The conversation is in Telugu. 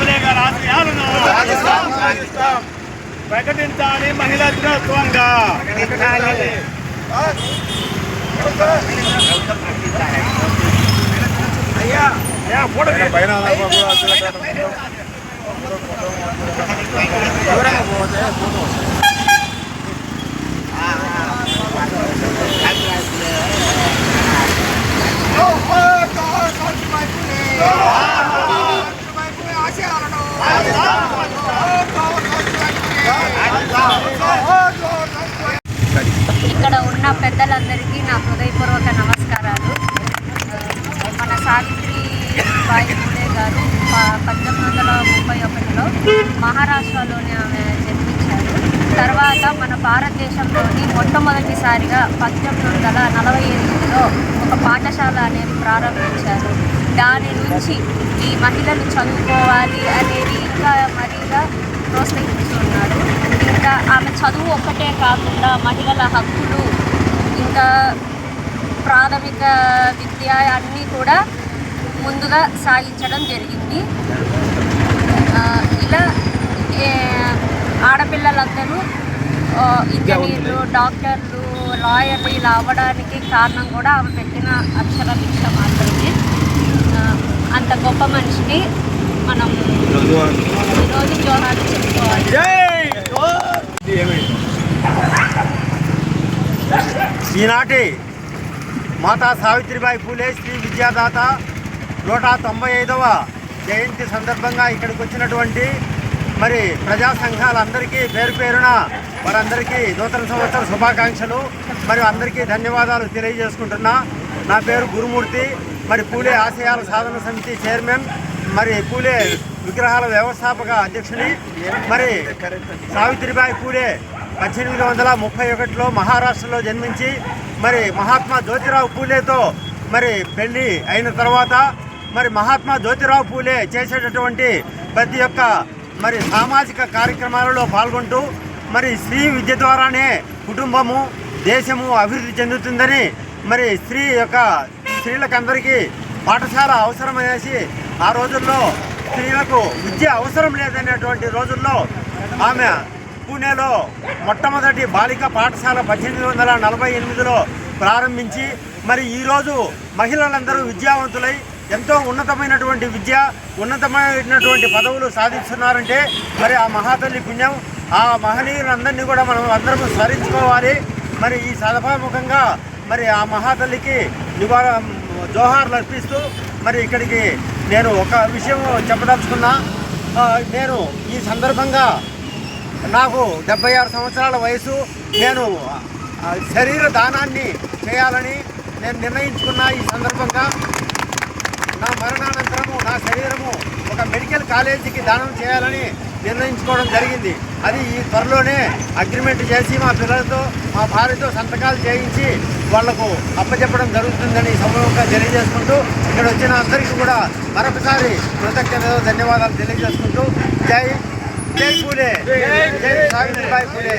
ఉలేగా రాజకీయాలను ప్రకటించాలి మహిళా దినోత్సవంగా అయ్యా పైన Oh, my God, my God. ఆ, సావిత్రి బాయి పూలే గారు పద్దెనిమిది వందల ముప్పై ఒకటిలో మహారాష్ట్రలోని ఆమె జన్మించారు. తర్వాత మన భారతదేశంలోని మొట్టమొదటిసారిగా పద్దెనిమిది వందల నలభై ఎనిమిదిలో ఒక పాఠశాల అనేది ప్రారంభించారు. దాని నుంచి ఈ మహిళలు చదువుకోవాలి అనేది ఇంకా మరీగా ప్రోత్సహిస్తున్నారు ఇంకా ఆమె చదువు ఒక్కటే కాకుండా మహిళల హక్కులు ఇంకా ప్రాథమిక విద్య అన్నీ కూడా ముందుగా సాగించడం జరిగింది. ఇలా ఆడపిల్లలందరూ ఇంజనీర్లు డాక్టర్లు లాయర్లు ఇలా అవ్వడానికి కారణం కూడా ఆమె పెట్టిన అక్షర భిక్ష మాత్రమే. అంత గొప్ప మనిషిని మనం ఈరోజు జోహాలు చెప్పుకోవాలి. ఈనాటి మాతా సావిత్రిబాయి పూలే శ్రీ విద్యాదాత నూట తొంభై ఐదవ జయంతి సందర్భంగా ఇక్కడికి వచ్చినటువంటి మరి ప్రజా సంఘాలందరికీ పేరు పేరున వారందరికీ నూతన సంవత్సర శుభాకాంక్షలు. మరి అందరికీ ధన్యవాదాలు తెలియజేసుకుంటున్నా. నా పేరు గురుమూర్తి. మరి పూలే ఆశయాల సాధన సమితి చైర్మన్. మరి పూలే విగ్రహాల వ్యవస్థాపక అధ్యక్షుని. మరి సావిత్రిబాయి పూలే పద్దెనిమిది వందల ముప్పై ఒకటిలో మహారాష్ట్రలో జన్మించి మరి మహాత్మా జ్యోతిరావు పూలేతో మరి పెళ్ళి అయిన తర్వాత మరి మహాత్మా జ్యోతిరావు పూలే చేసేటటువంటి ప్రతి ఒక్క మరి సామాజిక కార్యక్రమాలలో పాల్గొంటూ మరి స్త్రీ విద్య ద్వారానే కుటుంబము దేశము అభివృద్ధి చెందుతుందని మరి స్త్రీ యొక్క స్త్రీలకందరికీ పాఠశాల అవసరమనేసి ఆ రోజుల్లో స్త్రీలకు విద్య అవసరం లేదనేటువంటి రోజుల్లో ఆమె పూణేలో మొట్టమొదటి బాలిక పాఠశాల పద్దెనిమిది వందల నలభై ఎనిమిదిలో ప్రారంభించి మరి ఈరోజు మహిళలందరూ విద్యావంతులై ఎంతో ఉన్నతమైనటువంటి విద్య ఉన్నతమైనటువంటి పదవులు సాధిస్తున్నారంటే మరి ఆ మహాతల్లి పుణ్యం ఆ మహనీయులందరినీ కూడా మనం అందరం స్మరించుకోవాలి. మరి ఈ సదభాముఖంగా మరి ఆ మహాతల్లికి నివాళ జోహార్లు అర్పిస్తూ మరి ఇక్కడికి నేను ఒక విషయం చెప్పదలుచుకున్నా. నేను ఈ సందర్భంగా నాకు డెబ్బై ఆరు సంవత్సరాల వయసు. నేను శరీర దానాన్ని చేయాలని నేను నిర్ణయించుకున్న ఈ సందర్భంగా నా మరణానంతరము నా శరీరము ఒక మెడికల్ కాలేజీకి దానం చేయాలని నిర్ణయించుకోవడం జరిగింది. అది ఈ త్వరలోనే అగ్రిమెంట్ చేసి మా పిల్లలతో మా భార్యతో సంతకాలు చేయించి వాళ్ళకు అప్పచెప్పడం జరుగుతుందని సమూహంగా తెలియజేసుకుంటూ ఇక్కడ వచ్చిన అందరికీ కూడా మరొకసారి కృతజ్ఞతలు ధన్యవాదాలు తెలియజేసుకుంటూ జై జై పూలే జై సావిత్రిబాయి పూలే.